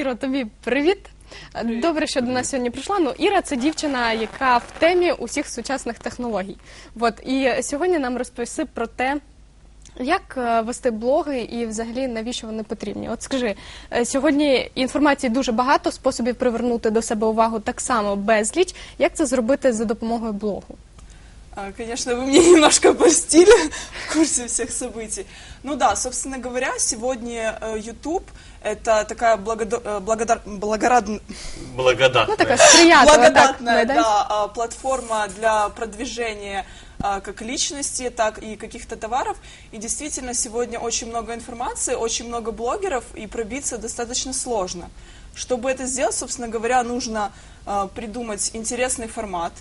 Іро, тобі привіт. Добре, що до нас сьогодні прийшла. Ну, Іра це дівчина, яка в темі усіх сучасних технологій. От і сьогодні нам розповіси про те. Як е, вести блоги і взагалі навіщо вони потрібні? От скажи, е, сьогодні інформації дуже багато, способів привернути до себе увагу так само безліч. Як це зробити за допомогою блогу? А, Конечно, вы мне немножко польстили в курсе всех событий. Ну да, собственно говоря, сегодня э, YouTube это такая благодо- э, благодар- благородн- Ну Благодатная. так, благодатная да, а, платформа для продвижения а, как личности, так и каких-то товаров. И действительно, сегодня очень много информации, очень много блогеров, и пробиться достаточно сложно. Чтобы это сделать, собственно говоря, нужно придумать интересный формат,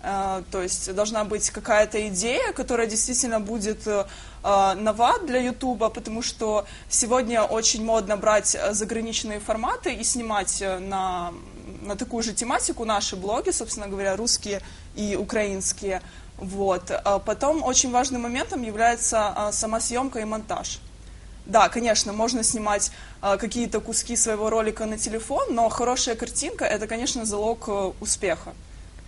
То есть должна быть какая-то идея, которая действительно будет э, э, нова для Ютуба, потому что сегодня очень модно брать э, заграничные форматы и снимать э, на, на такую же тематику наши блоги, собственно говоря, русские и украинские. Вот. А Потом очень важным моментом является э, сама съемка и монтаж. Да, конечно, можно снимать э, какие-то куски своего ролика на телефон, но хорошая картинка это, конечно, залог э, успеха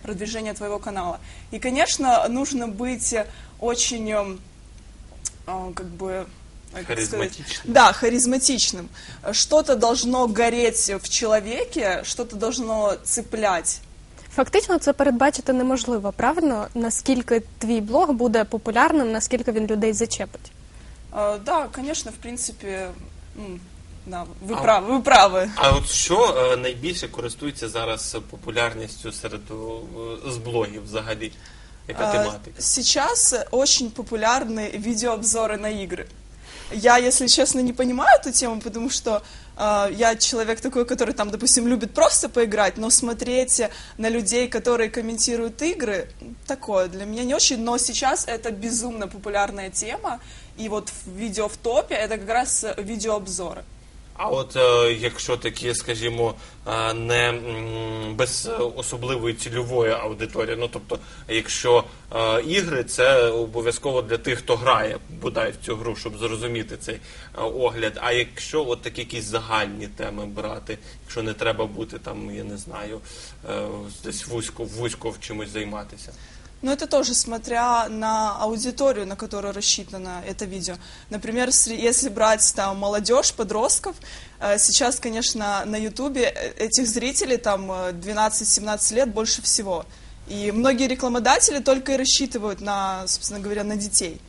продвижения твоего канала. И, конечно, нужно быть э, очень, э, э, как бы, э, как сказать, Харизматичным. да, харизматичным. Что-то должно гореть в человеке, что-то должно цеплять. Фактично це передбачити неможливо, правильно? Наскільки твій блог буде популярним, наскільки він людей зачепить? Э, Да, конечно, в принципе, м, да, вы А- правы, вы правы. А от що е, найбільше користується зараз популярністю серед е, з блогів взагалі? Яка А, тематика? Сейчас э, очень популярны видеообзоры на игры. Я, если честно, не понимаю эту тему, потому что э, я человек такой, который там, допустим, любит просто поиграть, но смотреть э, на людей, которые комментируют игры, такое для меня не очень. Но сейчас это безумно популярная тема, и вот в видео в топе это как раз э, видеообзоры. А от е, якщо такі, скажімо, е, не без особливої цільової аудиторії, ну тобто, якщо е, ігри, це обов'язково для тих, хто грає бодай в цю гру, щоб зрозуміти цей е, огляд. А якщо от такі якісь загальні теми брати, якщо не треба бути там, я не знаю, е, десь вузько, вузько в чимось займатися. Но это тоже смотря на аудиторию, на которую рассчитано это видео. Например, если брать там молодежь, подростков, э, сейчас, конечно, на Ютубе э, этих зрителей там э, 12-17 лет больше всего. И многие рекламодатели только и рассчитывают на, собственно говоря, на детей.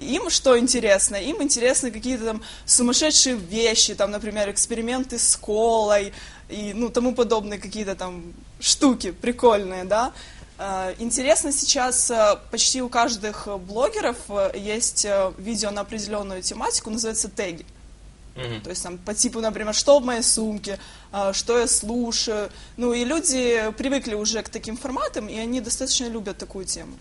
Им что интересно? Им интересны какие-то там сумасшедшие вещи, там, например, эксперименты с колой и ну, тому подобные какие-то там штуки прикольные, да. Э, Интересно сейчас э, почти у каждых э, блогеров э, есть э, видео на определенную тематику, называется теги. Мгм. То есть там по типу, например, что в моей сумке, а, что я слушаю. Ну и люди привыкли уже к таким форматам, и они достаточно любят такую тему.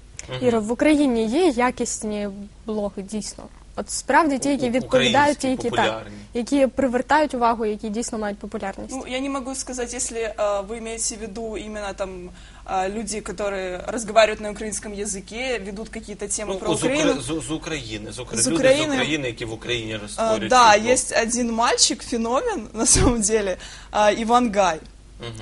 Іро, в Україні є якісні блоги, дійсно. От справді ті, які У- відповідають, ті, українські, які так, популярні. які привертають увагу, які дійсно мають популярність. Ну, я не могу сказать, если э, вы имеете в виду именно там э, люди, которые разговаривают на украинском языке, ведут какие-то темы Ну, про з, Украину. Укра... з, з України, з, Укра... З люди України? з України, які в Україні А, розтворюють. да, цей блог. есть один мальчик, феномен, на самом деле, а, Иван Гай.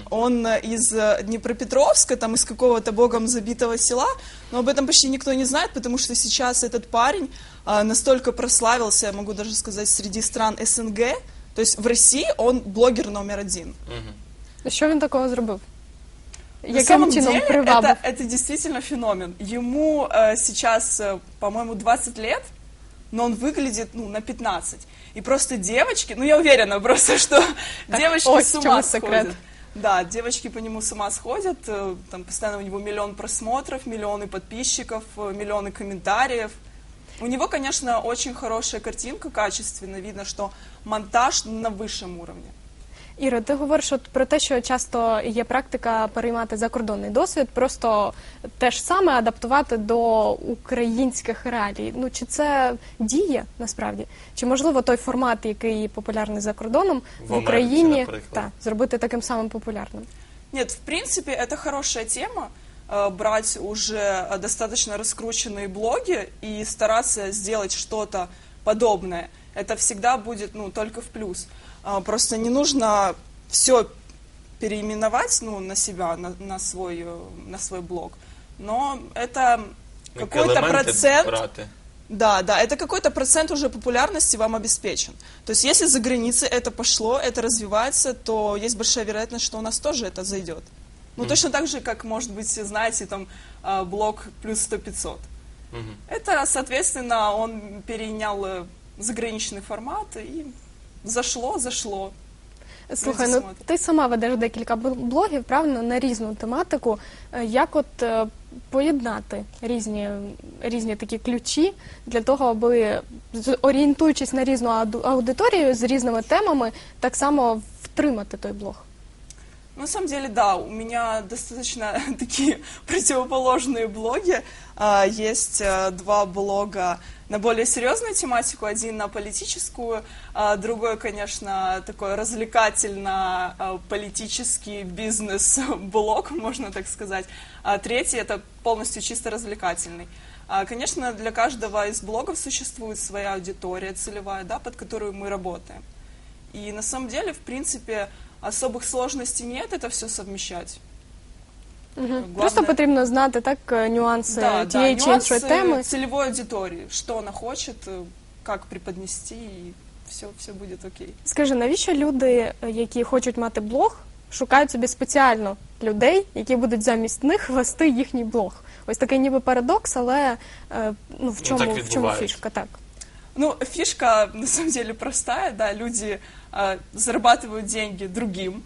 Он э, из э, Днепропетровска, там из какого-то богом забитого села, но об этом почти никто не знает, потому что сейчас этот парень а, настолько прославился, я могу даже сказать, среди стран СНГ, то есть в России он блогер номер один. Що він такого зробив? На Яким самом чином деле привабив? это, это действительно феномен. Ему э, сейчас, э, по-моему, 20 лет, но он выглядит ну, на 15. И просто девочки, ну я уверена просто, что девочки ось с в ума чём секрет. сходят. Да, девочки по нему с ума сходят, э, там постоянно у него миллион просмотров, миллионы подписчиков, э, миллионы комментариев. У него, конечно, очень хорошая картинка, качественно, видно, что монтаж на высшем уровне. Іро, ти говориш от про те, що часто є практика переймати закордонний досвід, просто те ж саме адаптувати до українських реалій. Ну чи це діє насправді? Чи можливо той формат, який популярний за кордоном В в, Америці, Україні наприклад. та, зробити таким самим популярним? Нет, в принципе, это хорошая тема, э, брать уже э, достаточно раскрученные блоги и стараться сделать что-то подобное. Это всегда будет, ну, только в плюс. А, Просто не нужно все переименовать ну, на себя, на, на, свой, э, на свой блог. Но это Як какой-то процент... брати. Да, да, это какой-то процент уже популярности вам обеспечен. То есть если за границей это пошло, это развивается, то есть большая вероятность, что у нас тоже это зайдет. Ну, точно так же, как, может быть, знаете, там, а, блог плюс 100-500. Мгм. Это, соответственно, он перенял э, заграничный формат и зашло, зашло. Слухай, ну ти сама ведеш декілька блогів, правильно, на різну тематику. Е, Як от е, поєднати різні, різні такі ключі для того, аби орієнтуючись на різну аудиторію з різними темами, так само втримати той блог? На самом деле, да, у меня достаточно такие противоположные блоги. Есть э, два блога на более серьезную тематику, один на политическую, а другой, конечно, такой развлекательно-политический бизнес-блог, можно так сказать. А третий это полностью чисто развлекательный. А, Конечно, для каждого из блогов существует своя аудитория целевая, да, под которую мы работаем. И на самом деле, в принципе, особых сложностей нет это все совмещать. Угу. Главное- Просто потрібно знати так е, нюанси Да, да, тієї чи іншої нюансы теми. целевой аудитории, что она хочет, э, как преподнести, и все, все будет окей. Скажи, навіщо люди, е, які хочуть мати блог, шукають собі спеціально людей, які будуть замість них вести їхній блог? Ось такий ніби парадокс, але е, ну в так чому, в чому відбувається. фішка? Так. Ну, фишка на самом деле простая, да, люди э, зарабатывают деньги другим,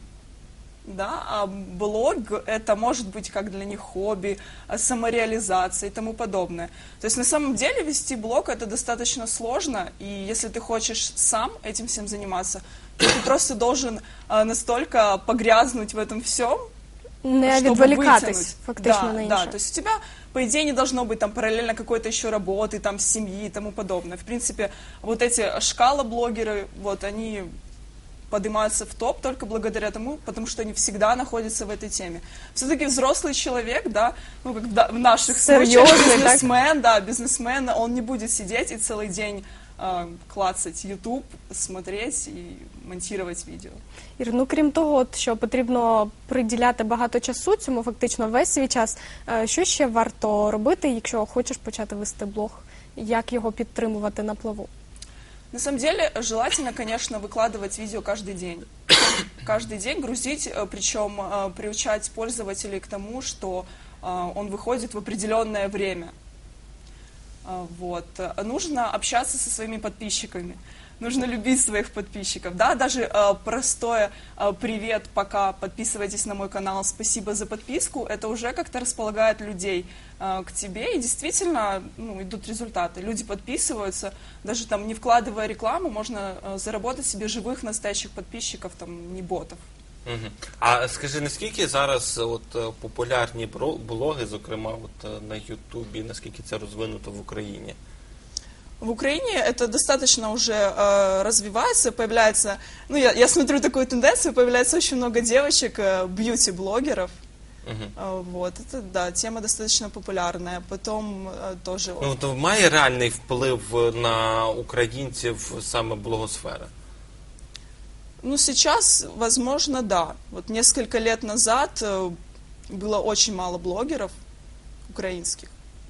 да, а блог это может быть как для них хобби, а, самореализация и тому подобное. То есть на самом деле вести блог это достаточно сложно, и если ты хочешь сам этим всем заниматься, то ты просто должен а, настолько погрязнуть в этом всем, Не чтобы відволікатись вытянуть. фактично да, на інше. Да, то есть у тебя, по идее, не должно быть там параллельно какой-то еще работы, там, семьи и тому подобное. В принципе, вот эти шкала-блогеры, вот, они поднимаются в топ только благодаря тому, потому что они всегда находятся в этой теме. Все-таки взрослый человек, да, ну, как в да- в наших случаях, Серьезный, так? бизнесмен, да, бизнесмен, он не будет сидеть и целый день э, клацать YouTube, смотреть и монтировать видео. Ір, ну крім того, от, що потрібно приділяти багато часу цьому, фактично весь свій час. е, Що ще варто робити, якщо хочеш почати вести блог? Як його підтримувати на плаву? На самом деле, желательно, конечно, выкладывать видео каждый день. Каждый день грузить, э, причем э, приучать пользователей к тому, что э, он выходит в определенное время. Вот. Нужно общаться со своими подписчиками Нужно любить своих подписчиков. Да, даже э, простое э, привет, пока подписывайтесь на мой канал, спасибо за подписку, это уже как-то располагает людей э, к тебе, и действительно ну, идут результаты. Люди подписываются, даже там не вкладывая рекламу, можно э, заработать себе живых настоящих подписчиков, там не ботов. Мгм. А скажи, наскільки зараз е, от е, популярні бро- блоги, зокрема от е, на Ютубі, наскільки це розвинуто в Україні? В Украине это достаточно уже э, развивается, появляется, ну я, я смотрю такую тенденцию, появляется очень много девочек, э, бьюти-блогеров, Мгм. Э, Вот, это, да, тема достаточно популярная. Потом э, тоже... Ну, то має реальний вплив на українців саме блогосфера? Ну, сейчас, возможно, да. Вот несколько лет назад э, было очень мало блогеров украинских.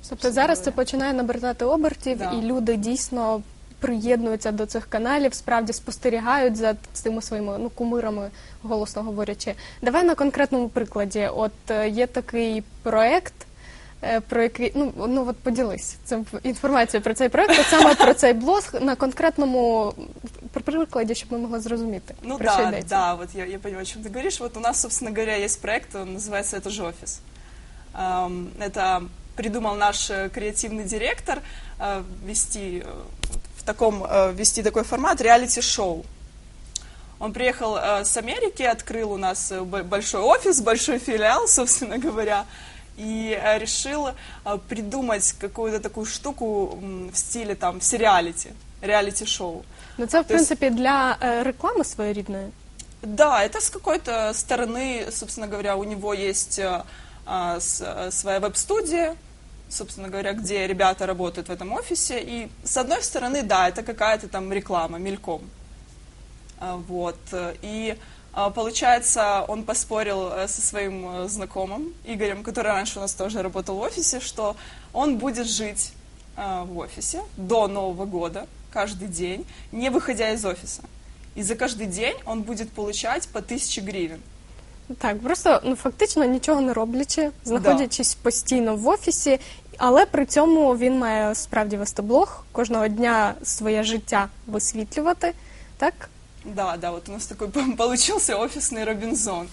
Тобто зараз це починає набертати обертів, Да. і люди дійсно приєднуються до цих каналів, справді спостерігають за цими своїми ну, кумирами, голосно говорячи. Давай на конкретному прикладі. От е, є такий проект. е, Про який ну ну от поділись цим інформацією про цей проект, от саме про цей блог на конкретному при- прикладі, щоб ми могли зрозуміти. Ну про що да, йдеться. да, вот я, я понимаю, о чем ты говоришь. Вот у нас, собственно говоря, есть проект, он называется «Это же офис». Эм, Это придумал наш э, креативный директор э, вести э, в таком, э, вести такой формат реалити-шоу. Он приехал э, с Америки, открыл у нас э, б- большой офис, большой филиал, собственно говоря, и э, решил э, придумать какую-то такую штуку м, в стиле там сериалити, реалити-шоу. Ну це в То есть- принципі для е, реклами своєрідної. Да, это с какой-то стороны, собственно говоря, у него есть э, а, с- э, своя веб-студия, собственно говоря, где ребята работают в этом офисе. И с одной стороны, да, это какая-то там реклама, мельком. А, Вот. э, И А, Получается, он поспорил э, со своим э, знакомым Игорем, который раньше у нас тоже работал в офисе, что он будет жить э, в офисе до Нового года каждый день, не выходя из офиса. И за каждый день он будет получать по 1000 гривен. Так, просто ну фактично нічого не роблячи, знаходячись постійно в офісі, але при цьому він має справді вести блог, кожного дня своє життя висвітлювати. Так? Да, да, вот у нас такой получился офисный Робинзон.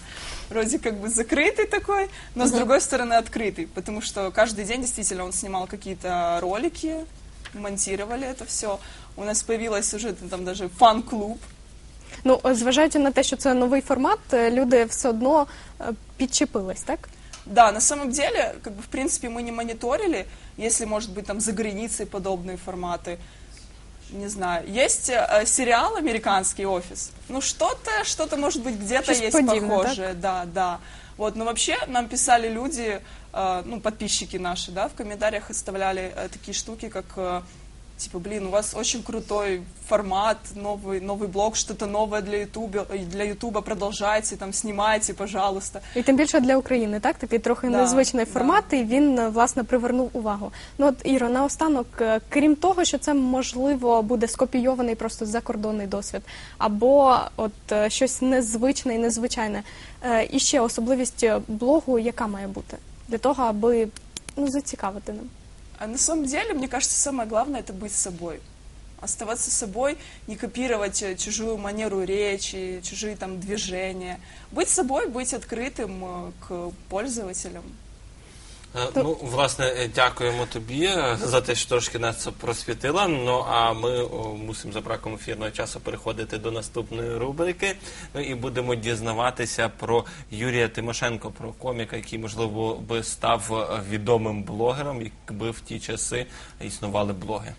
Вроде как бы закрытый такой, но с другой стороны открытый, потому что каждый день действительно он снимал какие-то ролики, монтировали это все. У нас появилась уже там даже фан-клуб. Ну, зважаючи на те, що це новий формат, люди все одно е, підчепились, так? Да, на самом деле, как бы в принципе мы не мониторили, если может быть там за границей подобные форматы. Не знаю. Есть э, сериал американский офис. Ну что-то, что-то может быть где-то есть подобное, похожее, да, да. Вот, но вообще нам писали люди, э, ну подписчики наши, да, в комментариях оставляли э, такие штуки, как э, типа, блин, у вас очень крутой формат, новый, новый блог, что-то новое для Ютуба, для Ютуба, продолжайте, там, снимайте, пожалуйста. І тим більше для України, так? Такий трохи Да, незвичний да. формат, і він е, власне привернув увагу. Ну от Іро, наостанок, е, крім того, що це можливо буде скопійований просто закордонний досвід, або от е, щось незвичне і незвичайне. е, І ще особливість блогу, яка має бути для того, аби ну зацікавити нам. А на самом деле, мне кажется, самое главное это быть собой. Оставаться собой, не копировать э, чужую манеру речи, чужие там движения. Быть собой, быть открытым э, к пользователям. Е, Ну, власне, е, дякуємо тобі е, за те, що трошки нас просвітила. Ну а ми о, мусимо за браком ефірного часу переходити до наступної рубрики. Ну і будемо дізнаватися про Юрія Тимошенко, про коміка, який можливо би став відомим блогером, якби в ті часи існували блоги.